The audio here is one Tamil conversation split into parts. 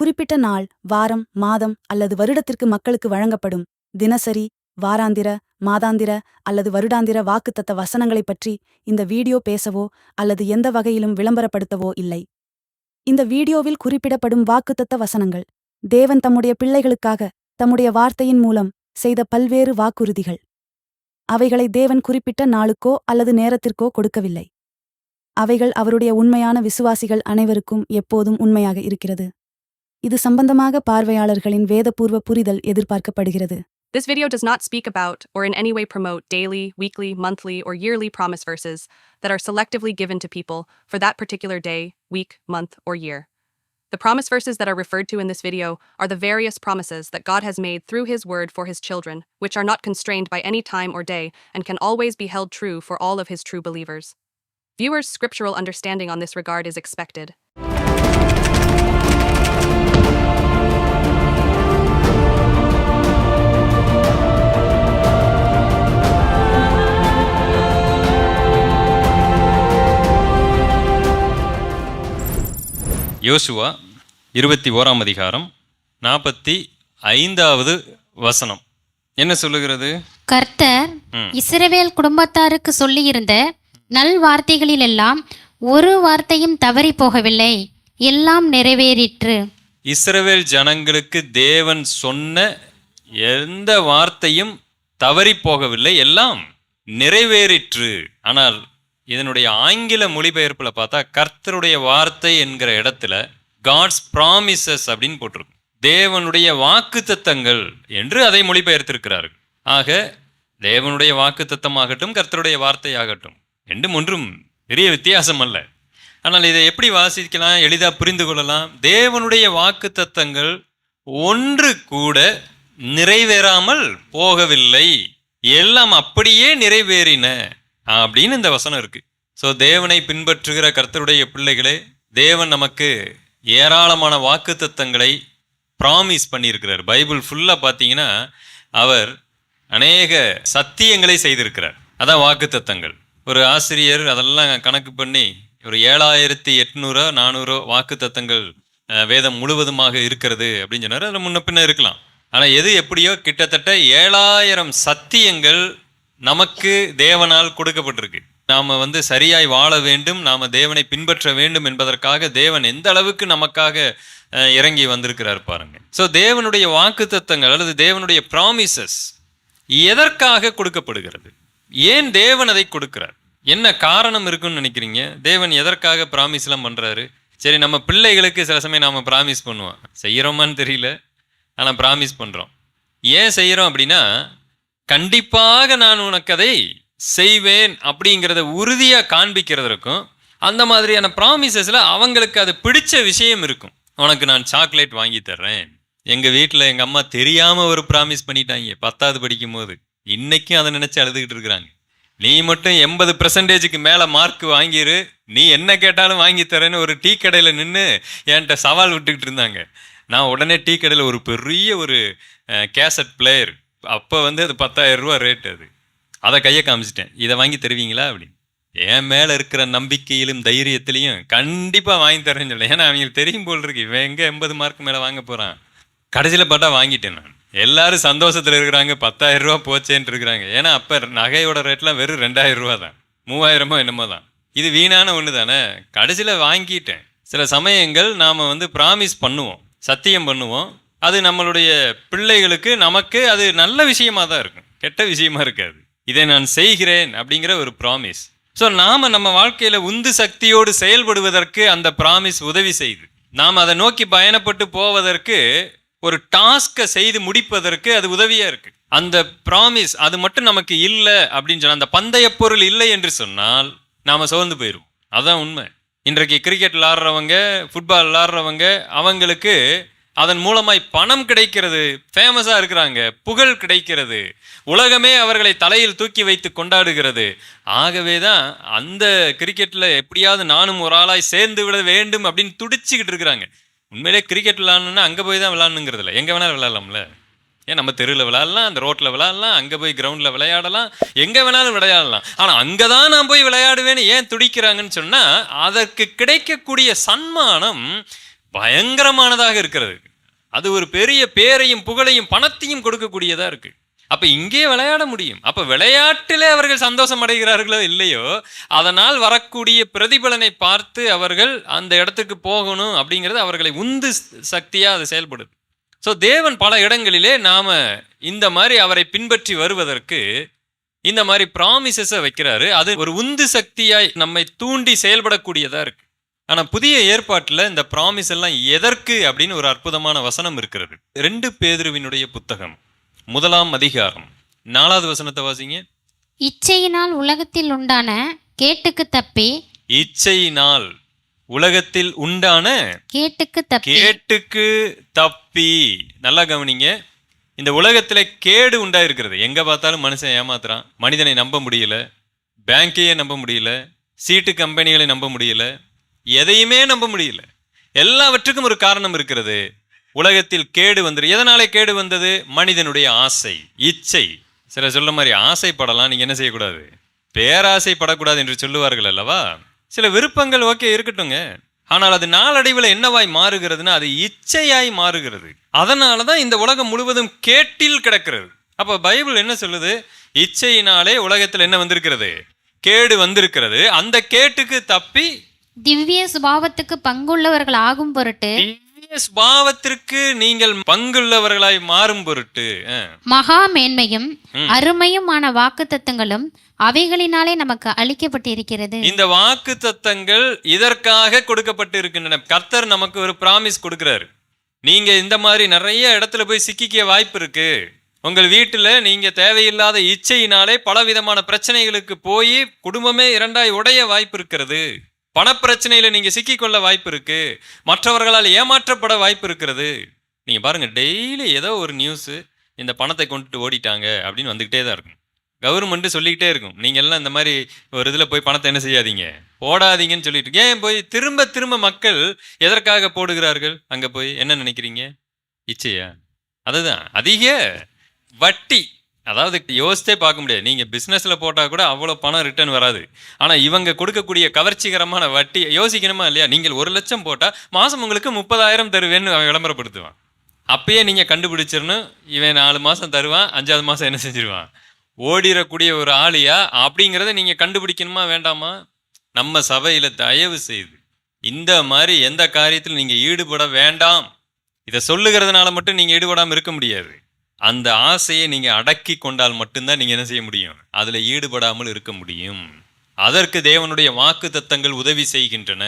குறிப்பிட்ட நாள் வாரம் மாதம் அல்லது வருடத்திற்கு மக்களுக்கு வழங்கப்படும் தினசரி வாராந்திர மாதாந்திர அல்லது வருடாந்திர வாக்குத்தத்த வசனங்களைப் பற்றி இந்த வீடியோ பேசவோ அல்லது எந்த வகையிலும் விளம்பரப்படுத்தவோ இல்லை. இந்த வீடியோவில் குறிப்பிடப்படும் வாக்குத்தத்த வசனங்கள் தேவன் தம்முடைய பிள்ளைகளுக்காக தம்முடைய வார்த்தையின் மூலம் செய்த பல்வேறு வாக்குறுதிகள். அவைகளை தேவன் குறிப்பிட்ட நாளுக்கோ அல்லது நேரத்திற்கோ கொடுக்கவில்லை. அவைகள் அவருடைய உண்மையான விசுவாசிகள் அனைவருக்கும் எப்போதும் உண்மையாக இருக்கிறது. இது சம்பந்தமாக பார்வையாளர்களின் வேதபூர்வ புரிதல் எதிர்பார்க்கப்படுகிறது This video does not speak about or in any way promote daily, weekly, monthly, or yearly promise verses that are selectively given to people for that particular day, week, month, or year. The promise verses that are referred to in this video are the various promises that God has made through His Word for His children, which are not constrained by any time or day and can always be held true for all of His true believers. Viewers' scriptural understanding on this regard is expected. யோசுவா இருபத்தி ஓராம் அதிகாரம் நாற்பத்தி ஐந்தாவது வசனம். என்ன சொல்லுகிறது? கர்த்தர். இஸ்ரவேல் குடும்பத்தாருக்கு சொல்லியிருந்த நல் வார்த்தைகளிலெல்லாம் ஒரு வார்த்தையும் தவறி போகவில்லை. எல்லாம் நிறைவேறிற்று. இஸ்ரவேல் ஜனங்களுக்கு தேவன் சொன்ன எந்த வார்த்தையும் தவறி போகவில்லை. எல்லாம் நிறைவேறிற்று. ஆனால் இதனுடைய ஆங்கில மொழிபெயர்ப்பில் பார்த்தா கர்த்தருடைய வார்த்தை என்கிற இடத்துல காட்ஸ் ப்ராமிசஸ் அப்படின்னு போட்டிருக்கும். தேவனுடைய வாக்குத்தத்தங்கள் என்று அதை மொழிபெயர்த்திருக்கிறார்கள். ஆக தேவனுடைய வாக்குத்தத்தமாகட்டும் கர்த்தருடைய வார்த்தையாகட்டும் ரெண்டும் ஒன்றும் பெரிய வித்தியாசம் அல்ல. ஆனால் இதை எப்படி வாசிக்கலாம் எளிதாக புரிந்து கொள்ளலாம்? தேவனுடைய வாக்குத்தத்தங்கள் ஒன்று கூட நிறைவேறாமல் போகவில்லை. எல்லாம் அப்படியே நிறைவேறின அப்படின்னு இந்த வசனம் இருக்குது ஸோ தேவனை பின்பற்றுகிற கர்த்தருடைய பிள்ளைகளே தேவன் நமக்கு ஏராளமான வாக்குத்தத்தங்களை ப்ராமிஸ் பண்ணியிருக்கிறார். பைபிள் ஃபுல்லாக பார்த்தீங்கன்னா அவர் அநேக சத்தியங்களை செய்திருக்கிறார். அதான் வாக்குத்தத்தங்கள். ஒரு ஆசிரியர் அதெல்லாம் கணக்கு பண்ணி ஒரு ஏழாயிரத்தி எட்நூறோ நானூறோ வாக்குத்தத்தங்கள் தத்தங்கள் வேதம் முழுவதுமாக இருக்கிறது அப்படின்னு சொன்னார். அதில் முன்ன பின்ன இருக்கலாம். ஆனால் எது எப்படியோ கிட்டத்தட்ட ஏழாயிரம் சத்தியங்கள் நமக்கு தேவனால் கொடுக்கப்பட்டிருக்கு. நாம் வந்து சரியாய் வாழ வேண்டும் நாம் தேவனை பின்பற்ற வேண்டும் என்பதற்காக தேவன் எந்த அளவுக்கு நமக்காக இறங்கி வந்திருக்கிறார் பாருங்க. ஸோ தேவனுடைய வாக்குத்தத்தங்கள் அல்லது தேவனுடைய ப்ராமிசஸ் எதற்காக கொடுக்கப்படுகிறது? ஏன் தேவன் அதை கொடுக்கிறார்? என்ன காரணம் இருக்குன்னு நினைக்கிறீங்க? தேவன் எதற்காக ப்ராமிஸ்லாம் பண்ணுறாரு சரி நம்ம பிள்ளைகளுக்கு சில சமயம் நாம் ப்ராமிஸ் பண்ணுவோம். செய்கிறோமான்னு தெரியல ஆனால் ப்ராமிஸ் பண்ணுறோம் ஏன் செய்கிறோம் அப்படின்னா கண்டிப்பாக நான் உனக்கு அதை செய்வேன் அப்படிங்கிறத உறுதியாக காண்பிக்கிறதற்கும் அந்த மாதிரியான ப்ராமிசஸில் அவங்களுக்கு அது பிடிச்ச விஷயம் இருக்கும். உனக்கு நான் சாக்லேட் வாங்கி தர்றேன். எங்கள் வீட்டில் எங்கள் அம்மா தெரியாமல் ஒரு ப்ராமிஸ் பண்ணிட்டாங்க. பத்தாவது படிக்கும் போது இன்னைக்கும் அதை நினச்சி அழுதுகிட்டு இருக்கிறாங்க. நீ மட்டும் எண்பது பர்சன்டேஜுக்கு மேலே மார்க் வாங்கிரு. நீ என்ன கேட்டாலும் வாங்கி தரேன்னு ஒரு டீ கடையில் நின்று என்கிட்ட சவால் விட்டுக்கிட்டு இருந்தாங்க. நான் உடனே டீ கடையில் ஒரு பெரிய ஒரு கேசட் பிளேயர் அப்போ வந்து அது பத்தாயிரம் ரூபா ரேட் அது. அதை கையை காமிச்சிட்டேன். இதை வாங்கி தருவீங்களா அப்படின்னு. என் மேலே இருக்கிற நம்பிக்கையிலும் தைரியத்திலையும் கண்டிப்பாக வாங்கி தரேன்னு சொல்ல. ஏன்னா அவங்களுக்கு தெரியும் போல் இருக்கு. இவன் எங்கே எண்பது மார்க் மேலே வாங்க போகிறான் கடைசியில் பார்த்தா வாங்கிட்டேன் நான். எல்லாரும் சந்தோஷத்தில் இருக்கிறாங்க. பத்தாயிரம் ரூபா போச்சேன்ட்டு இருக்கிறாங்க. ஏன்னா அப்போ நகையோட ரேட்லாம் வெறும் ரெண்டாயிரம் ரூபா தான். மூவாயிரமோ என்னமோ தான். இது வீணான ஒன்று தானே. கடைசியில் வாங்கிட்டேன். சில சமயங்கள் நாம் வந்து ப்ராமிஸ் பண்ணுவோம். சத்தியம் பண்ணுவோம். அது நம்மளுடைய பிள்ளைகளுக்கு நமக்கு அது நல்ல விஷயமா தான் இருக்கும். கெட்ட விஷயமா இருக்காது. இதை நான் செய்கிறேன் அப்படிங்கிற ஒரு ப்ராமிஸ் ஸோ நாம் நம்ம வாழ்க்கையில் உந்து சக்தியோடு செயல்படுவதற்கு அந்த ப்ராமிஸ் உதவி செய்யுது நாம் அதை நோக்கி பயணப்பட்டு போவதற்கு ஒரு டாஸ்கை செய்து முடிப்பதற்கு அது உதவியாக இருக்கு. அந்த ப்ராமிஸ் அது மட்டும் நமக்கு இல்லை அப்படின்னு சொன்னால் அந்த பந்தய பொருள் இல்லை என்று சொன்னால் நாம் சோர்ந்து போயிடுவோம் அதுதான் உண்மை. இன்றைக்கு கிரிக்கெட் விளாடுறவங்க ஃபுட்பால் விளாடுறவங்க அவங்களுக்கு அதன் மூலமாய் பணம் கிடைக்கிறது. ஃபேமஸாக இருக்கிறாங்க. புகழ் கிடைக்கிறது. உலகமே அவர்களை தலையில் தூக்கி வைத்து கொண்டாடுகிறது. ஆகவே தான் அந்த கிரிக்கெட்டில் எப்படியாவது நானும் ஒரு ஆளாய் சேர்ந்து விட வேண்டும் அப்படின்னு துடிச்சிக்கிட்டு இருக்கிறாங்க. உண்மையிலே கிரிக்கெட் விளாடணுன்னா அங்கே போய் தான் விளாடணுங்கிறதுல எங்கே வேணாலும் விளாட்லாம்ல. ஏன் நம்ம தெருவில் விளையாடலாம் அந்த ரோட்டில் விளையாடலாம் அங்கே போய் கிரவுண்டில் விளையாடலாம் எங்கே வேணாலும் விளையாடலாம். ஆனால் அங்கே தான் நான் போய் விளையாடுவேன்னு ஏன் துடிக்கிறாங்கன்னு சொன்னால் அதற்கு கிடைக்கக்கூடிய சன்மானம் பயங்கரமானதாக இருக்கிறது. அது ஒரு பெரிய பேரையும் புகழையும் பணத்தையும் கொடுக்கக்கூடியதாக இருக்கு. அப்போ இங்கே விளையாட முடியும். அப்போ விளையாட்டிலே அவர்கள் சந்தோஷம் அடைகிறார்களோ இல்லையோ அதனால் வரக்கூடிய பிரதிபலனை பார்த்து அவர்கள் அந்த இடத்துக்கு போகணும் அப்படிங்கிறது அவர்களை உந்து சக்தியாக அது செயல்படுது. ஸோ தேவன் பல இடங்களிலே நாம் இந்த மாதிரி அவரை பின்பற்றி வருவதற்கு இந்த மாதிரி ப்ராமிசஸை வைக்கிறாரு. அது ஒரு உந்து சக்தியாய் நம்மை தூண்டி செயல்படக்கூடியதாக இருக்குது ஆனா புதிய ஏற்பாட்டுல இந்த ப்ராமிஸ் எல்லாம் எதற்கு அப்படின்னு ஒரு அற்புதமான வசனம் இருக்கிறது. ரெண்டு பேதுருவினுடைய புத்தகம் முதலாம் அதிகாரம் நாலாவது வசனத்தை வாசிங்க. இச்சையினால் உலகத்தில் உண்டான கேட்டுக்கு தப்பி இச்சையினால் உலகத்தில் உண்டான கேட்டுக்கு தப்பி கேட்டுக்கு தப்பி. நல்லா கவனிங்க. இந்த உலகத்துல கேடு உண்டாயிருக்கிறது. எங்க பார்த்தாலும் மனுஷன் ஏமாத்துறான். மனிதனை நம்ப முடியல. பேங்கையே நம்ப முடியல. சீட்டு கம்பெனிகளை நம்ப முடியல. எதையுமே நம்ப முடியல. எல்லாவற்றுக்கும் ஒரு காரணம் இருக்கிறது. உலகத்தில் கேடு வந்துரு எதனாலே கேடு வந்தது? மனிதனுடைய ஆசை இச்சை. சில சொல்ல மாதிரி ஆசைப்படலாம் நீங்கள் என்ன செய்யக்கூடாது? பேராசைப்படக்கூடாது என்று சொல்லுவார்கள் அல்லவா? சில விருப்பங்கள் ஓகே இருக்கட்டுங்க ஆனால் அது நாளடைவில் என்னவாய் மாறுகிறதுன்னா அது இச்சையாய் மாறுகிறது. அதனால தான் இந்த உலகம் முழுவதும் கேட்டில் கிடக்கிறது. அப்போ பைபிள் என்ன சொல்லுது? இச்சையினாலே உலகத்தில் என்ன வந்திருக்கிறது? கேடு வந்திருக்கிறது. அந்த கேட்டுக்கு தப்பி திவ்ய சுபாவத்துக்கு பங்குள்ளவர்கள் ஆகும் பொருட்டு திவ்ய சுபாவத்திற்கு நீங்கள் பங்குள்ளவர்களாய் மாறும் பொருட்டு மகா மேன்மையும் அருமையுமான வாக்குத்தத்தங்களும் அவைகளினாலே நமக்கு அளிக்கப்பட்டிருக்கிறது. இந்த வாக்கு தத்தங்கள் இதற்காக கொடுக்கப்பட்டு இருக்கின்றன கர்த்தர் நமக்கு ஒரு பிராமிஸ் கொடுக்கிறாரு. நீங்க இந்த மாதிரி நிறைய இடத்துல போய் சிக்கிக்க வாய்ப்பு இருக்கு. உங்கள் வீட்டுல நீங்க தேவையில்லாத இச்சையினாலே பலவிதமான பிரச்சனைகளுக்கு போய் குடும்பமே இரண்டாய் உடைய வாய்ப்பு இருக்கிறது. பணப்பிரச்சனையில் நீங்கள் சிக்கிக்கொள்ள வாய்ப்பு இருக்குது மற்றவர்களால் ஏமாற்றப்பட வாய்ப்பு இருக்கிறது நீங்கள் பாருங்கள் டெய்லி ஏதோ ஒரு நியூஸு இந்த பணத்தை கொண்டுட்டு ஓடிட்டாங்க அப்படின்னு வந்துக்கிட்டே தான் இருக்கும். கவர்மெண்ட்டு சொல்லிக்கிட்டே இருக்கும். நீங்கள் எல்லாம் இந்த மாதிரி ஒரு இதில் போய் பணத்தை என்ன செய்யாதீங்க? போடாதீங்கன்னு சொல்லிட்டு ஏன் போய் திரும்ப திரும்ப மக்கள் எதற்காக போடுகிறார்கள்? அங்கே போய் என்ன நினைக்கிறீங்க? இச்சையா? அதுதான். அதிக வட்டி. அதாவது யோசித்தே பார்க்க முடியாது. நீங்கள் பிஸ்னஸில் போட்டால் கூட அவ்வளோ பணம் ரிட்டர்ன் வராது. ஆனால் இவங்க கொடுக்கக்கூடிய கவர்ச்சிகரமான வட்டி யோசிக்கணுமா இல்லையா? நீங்கள் ஒரு லட்சம் போட்டால் மாதம் உங்களுக்கு முப்பதாயிரம் தருவேன்னு அவன் விளம்பரப்படுத்துவான். அப்பயே நீங்கள் கண்டுபிடிச்சிடணும். இவன் நாலு மாதம் தருவான் அஞ்சாவது மாதம் என்ன செஞ்சிருவான்? ஓடிடக்கூடிய ஒரு ஆளியா? அப்படிங்கிறத நீங்கள் கண்டுபிடிக்கணுமா வேண்டாமா? நம்ம சபையில் தயவு செய்து இந்த மாதிரி எந்த காரியத்தில் நீங்கள் ஈடுபட வேண்டாம். இதை சொல்லுகிறதுனால மட்டும் நீங்கள் ஈடுபடாமல் இருக்க முடியாது. அந்த ஆசையை நீங்கள் அடக்கி கொண்டால் மட்டும்தான் நீங்கள் என்ன செய்ய முடியும்? அதில் ஈடுபடாமல் இருக்க முடியும். அதற்கு தேவனுடைய வாக்கு தத்தங்கள் உதவி செய்கின்றன.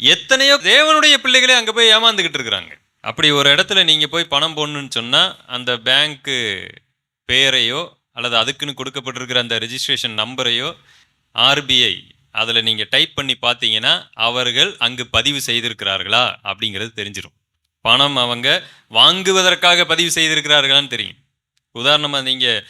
எத்தனையோ தேவனுடைய பிள்ளைகளே அங்கே போய் ஏமாந்துக்கிட்டு இருக்கிறாங்க. அப்படி ஒரு இடத்துல நீங்கள் போய் பணம் போடணும்னு சொன்னால் அந்த பேங்க்கு பேரையோ அல்லது அதுக்குன்னு கொடுக்கப்பட்டிருக்கிற அந்த ரெஜிஸ்ட்ரேஷன் நம்பரையோ ஆர்பிஐ அதில் நீங்கள் டைப் பண்ணி பார்த்தீங்கன்னா அவர்கள் அங்கு பதிவு செய்திருக்கிறார்களா அப்படிங்கிறது தெரிஞ்சிடும் பணம் அவங்க வாங்குவதற்காக பதிவு செய்திருக்கிறார்களான்னு தெரியும். உதாரணமாக நீங்கள்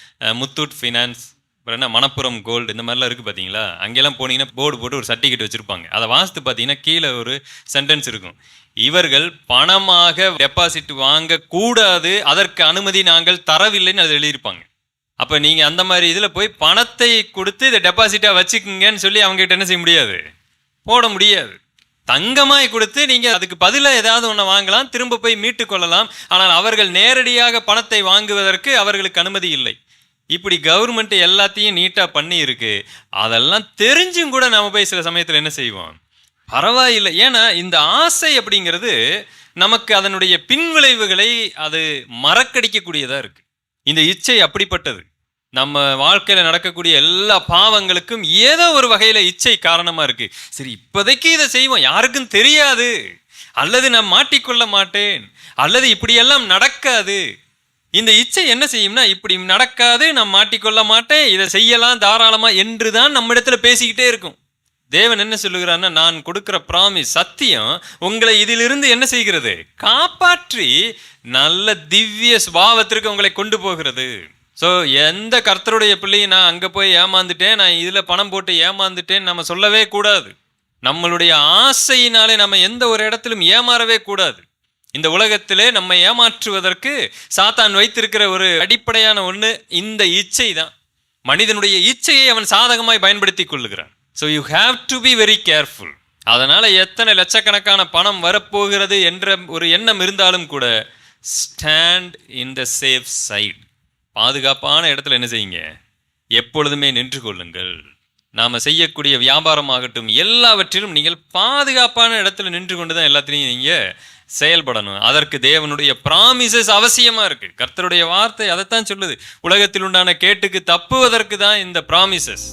முத்தூட் ஃபினான்ஸ் அப்புறம் என்ன மணப்புரம் கோல்டு இந்த மாதிரிலாம் இருக்குது பார்த்தீங்களா அங்கெல்லாம் போனீங்கன்னா போர்டு போட்டு ஒரு சர்டிஃபிகேட் வச்சுருப்பாங்க. அதை வாசித்து பார்த்தீங்கன்னா கீழே ஒரு சென்டென்ஸ் இருக்கும். இவர்கள் பணமாக டெபாசிட் வாங்கக்கூடாது அதற்கு அனுமதி நாங்கள் தரவில்லைன்னு அது எழுதியிருப்பாங்க. அப்போ நீங்கள் அந்த மாதிரி இதில் போய் பணத்தை கொடுத்து இதை டெபாசிட்டாக வச்சுக்குங்கன்னு சொல்லி அவங்ககிட்ட என்ன செய்ய முடியாது? போட முடியாது. தங்கமாய் கொடுத்து நீங்கள் அதுக்கு பதிலாக ஏதாவது ஒன்று வாங்கலாம் திரும்ப போய் மீட்டு கொள்ளலாம். ஆனால் அவர்கள் நேரடியாக பணத்தை வாங்குவதற்கு அவர்களுக்கு அனுமதி இல்லை. இப்படி கவர்மெண்ட் எல்லாத்தையும் நீட்டாக பண்ணியிருக்கு. அதெல்லாம் தெரிஞ்சும் கூட நம்ம போய் சில சமயத்தில் என்ன செய்வோம்? பரவாயில்லை. ஏன்னா இந்த ஆசை அப்படிங்கிறது நமக்கு அதனுடைய பின்விளைவுகளை அது மறக்கடிக்கக்கூடியதாக இருக்குது இந்த இச்சை அப்படிப்பட்டது. நம்ம வாழ்க்கையில் நடக்கக்கூடிய எல்லா பாவங்களுக்கும் ஏதோ ஒரு வகையில் இச்சை காரணமாக இருக்கு. சரி இப்போதைக்கு இதை செய்வோம். யாருக்கும் தெரியாது. அல்லது நான் மாட்டிக்கொள்ள மாட்டேன். அல்லது இப்படியெல்லாம் நடக்காது. இந்த இச்சை என்ன செய்யும்னா இப்படி நடக்காது நான் மாட்டிக்கொள்ள மாட்டேன் இதை செய்யலாம் தாராளமாக என்று தான் நம்மிடத்துல பேசிக்கிட்டே இருக்கும். தேவன் என்ன சொல்லுகிறான்னா நான் கொடுக்குற ப்ராமிஸ் சத்தியம் உங்களை இதிலிருந்து என்ன செய்கிறது? காப்பாற்றி நல்ல திவ்ய சுபாவத்திற்கு உங்களை கொண்டு போகிறது. ஸோ எந்த கர்த்தருடைய பிள்ளையும் நான் அங்கே போய் ஏமாந்துட்டேன் நான் இதில் பணம் போட்டு ஏமாந்துட்டேன் நம்ம சொல்லவே கூடாது. நம்மளுடைய ஆசையினாலே நம்ம எந்த ஒரு இடத்திலும் ஏமாறவே கூடாது. இந்த உலகத்திலே நம்ம ஏமாற்றுவதற்கு சாத்தான் வைத்திருக்கிற ஒரு அடிப்படையான ஒன்று இந்த இச்சை தான் மனிதனுடைய இச்சையை அவன் சாதகமாய் பயன்படுத்தி கொள்ளுகிறான். So you have to be very careful அதனால் எத்தனை லட்சக்கணக்கான பணம் வரப்போகிறது என்ற ஒரு எண்ணம் இருந்தாலும் கூட stand in the safe side பாதுகாப்பான இடத்துல என்ன செய்யுங்க? எப்பொழுதுமே நின்று கொள்ளுங்கள். நாம் செய்யக்கூடிய வியாபாரமாகட்டும் எல்லாவற்றிலும் நீங்கள் பாதுகாப்பான இடத்துல நின்று கொண்டு தான் எல்லாத்திலையும் நீங்கள் செயல்படணும். அதற்கு தேவனுடைய ப்ராமிசஸ் அவசியமாக இருக்குது கர்த்தருடைய வார்த்தை அதைத்தான் சொல்லுது. உலகத்தில் உண்டான கேட்டுக்கு தப்புவதற்கு தான் இந்த ப்ராமிசஸ்